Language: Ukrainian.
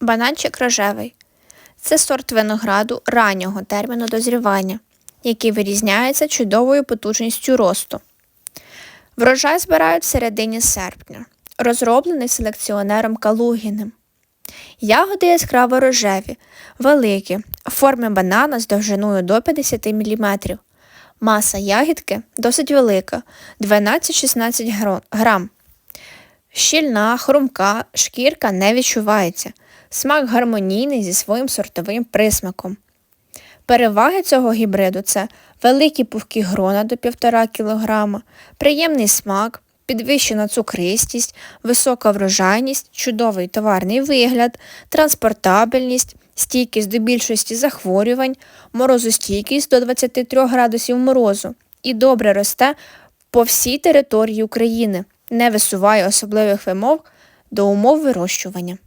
Бананчик рожевий. Це сорт винограду раннього терміну дозрівання, який вирізняється чудовою потужністю росту. Врожай збирають в середині серпня, розроблений селекціонером Калугіним. Ягоди яскраво рожеві, великі, в формі банана з довжиною до 50 мм. Маса ягідки досить велика 12-16 гро- грам. Щільна, хрумка, шкірка не відчувається. Смак гармонійний зі своїм сортовим присмаком. Переваги цього гібриду це великі пухкі грона до 1,5 кг, приємний смак, підвищена цукристість, висока врожайність, чудовий товарний вигляд, транспортабельність, стійкість до більшості захворювань, морозостійкість до 23 градусів морозу і добре росте по всій території України, не висуває особливих вимог до умов вирощування.